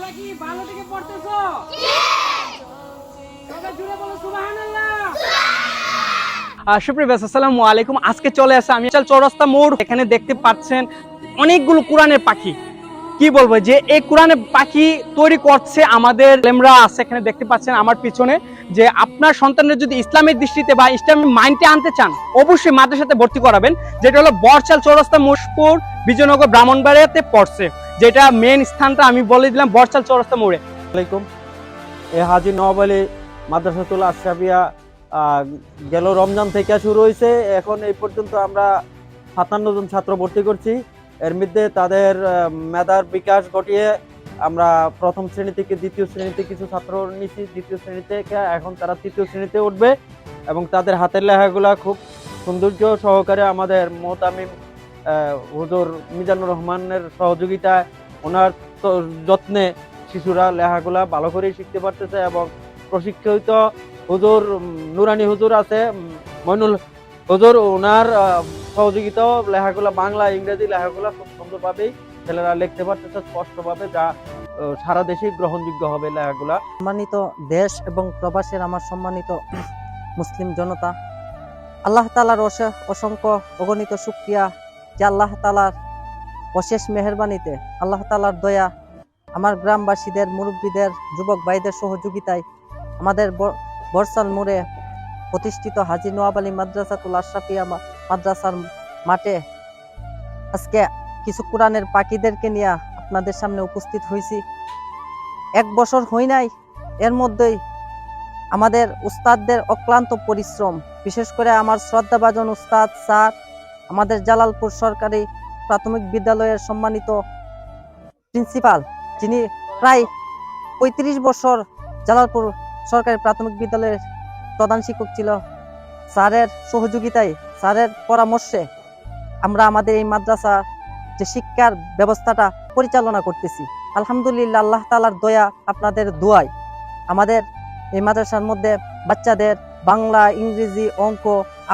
তোমরা কি ভালো থেকে পড়তেছো? তবে জুড়ে বলো, সুবহানাল্লাহ। সুপ্রিয় আসসালামু আলাইকুম। আজকে চলে আসে আমি চাল চৌরাস্তা মোড়। এখানে দেখতে পাচ্ছেন অনেকগুলো কোরআনের পাখি। কি বলব, যে এই কোরআনের পাখি তৈরি করছে আমাদের লেমরা আছে। এখানে দেখতে পাচ্ছেন আমার পিছনে যে আপনার সন্তানের যদি ইসলামের দৃষ্টিতে বা ইসলামিক মাইন্ডে আনতে চান, অবশ্যই মাদ্রাসাতে ভর্তি করাবেন, যেটা হলো বরচাল চৌরাস্তা মোশপুর বিজয়নগর ব্রাহ্মণবাড়িয়াতে পড়ছে, যেটা মেন স্থানটা আমি বলে দিলাম বরচাল চৌরাস্তা মোড়ে। আলাইকুম। এ হাজি নওয়াব আলী মাদ্রাসাতুল আশরাফিয়া গেল রমজান থেকে শুরু হয়েছে এখন এই পর্যন্ত আমরা সাতান্ন জন ছাত্র ভর্তি করছি। এর মধ্যে তাদের মেধার বিকাশ ঘটিয়ে আমরা প্রথম শ্রেণি থেকে দ্বিতীয় শ্রেণীতে কিছু ছাত্র নিচ্ছি দ্বিতীয় শ্রেণি থেকে এখন তারা তৃতীয় শ্রেণীতে উঠবে এবং তাদের হাতের লেখাগুলা খুব সৌন্দর্য সহকারে আমাদের মোতামিম হুজুর মিজানুর রহমানের সহযোগিতায় ওনার যত্নে শিশুরা লেখাগুলা ভালো করেই শিখতে পারতেছে এবং প্রশিক্ষিত হুজুর নুরানি হুজুর আছে মইনুল হুজুর, ওনার সহযোগিতাও লেখাগুলা বাংলা, ইংরেজি লেখাগুলা খুব সুন্দরভাবেই ছেলেরা লিখতে পারতেছে স্পষ্টভাবে যা সারা দেশে গ্রহণযোগ্য হবে লেখাগুলা সম্মানিত দেশ এবং প্রবাসের আমার সম্মানিত মুসলিম জনতা, আল্লাহ তালার অসংখ্য অগণিত শুক্রিয়া যে আল্লাহ তালার অশেষ মেহরবানিতে, আল্লাহ তালার দয়া আমার গ্রামবাসীদের, মুরব্বীদের, যুবক ভাইদের সহযোগিতায় আমাদের ব- বরসাল মোড়ে প্রতিষ্ঠিত হাজি নোয়াব আলী মাদ্রাসাতুল আশরাফিয়া মাদ্রাসার মাঠে আজকে কিছু কোরআনের পাখিদেরকে নিয়ে আপনাদের সামনে উপস্থিত হয়েছি। এক বছর হই নাই, এর মধ্যেই আমাদের উস্তাদদের অক্লান্ত পরিশ্রম, বিশেষ করে আমার শ্রদ্ধাভাজন উস্তাদ স্যার, আমাদের জালালপুর সরকারি প্রাথমিক বিদ্যালয়ের সম্মানিত প্রিন্সিপাল, যিনি প্রায় পঁয়ত্রিশ বছর জালালপুর সরকারি প্রাথমিক বিদ্যালয়ের প্রধান শিক্ষক ছিল। স্যারের সহযোগিতায়, স্যারের পরামর্শে আমরা আমাদের এই মাদ্রাসা যে শিক্ষার ব্যবস্থাটা পরিচালনা করতেছি। আলহামদুলিল্লাহ, আল্লাহ তালার দয়া আপনাদের দোয়ায়। আমাদের এই মাদ্রাসার মধ্যে বাচ্চাদের বাংলা, ইংরেজি, অঙ্ক,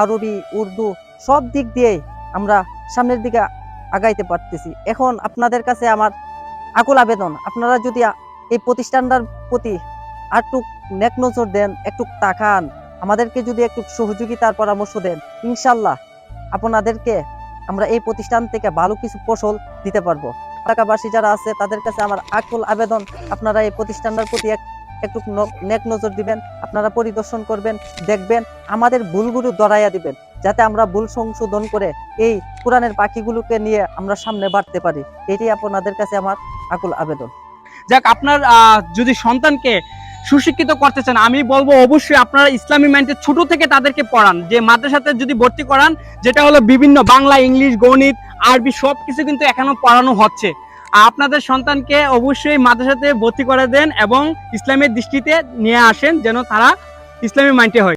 আরবি, উর্দু সব দিক দিয়েই আমরা সামনের দিকে আগাইতে পারতেছি। এখন আপনাদের কাছে আমার আকুল আবেদন, আপনারা যদি এই প্রতিষ্ঠানটার প্রতি আরটু নেক নজর দেন, একটু তাকান, আমাদেরকে যদি একটু সহযোগিতার পরামর্শ দেন ইনশাল্লাহ আপনাদেরকে আমরা এই প্রতিষ্ঠান থেকে ভালো কিছু ফসল দিতে পারব। এলাকাবাসী যারা আছে, তাদের কাছে আমার আকুল আবেদন, আপনারা এই প্রতিষ্ঠানটার প্রতি এক একটু নেক নজর দিবেন, আপনারা পরিদর্শন করবেন, দেখবেন, আমাদের ভুলগুলো দরাইয়া দিবেন, যাতে আমরা ভুল সংশোধন করে এই কোরআনের পাখিগুলোকে নিয়ে আমরা সামনে বাড়তে পারি। এটি আপনাদের কাছে আমার আকুল আবেদন। যাক, আপনার যদি সন্তানকে সুশিক্ষিত করতে চান, আমি বলব অবশ্যই আপনারা ইসলামী মাইন্ডে ছোট থেকে তাদেরকে পড়ান, যে মাদ্রাসাতে যদি ভর্তি করান, যেটা হলো বিভিন্ন বাংলা, ইংলিশ, গণিত, আরবি সব কিছু কিন্তু এখনও পড়ানো হচ্ছে। আপনাদের সন্তানকে অবশ্যই মাদ্রাসাতে ভর্তি করে দেন এবং ইসলামের দৃষ্টিতে নিয়ে আসেন যেন তারা ইসলামী মাইন্ডে হয়।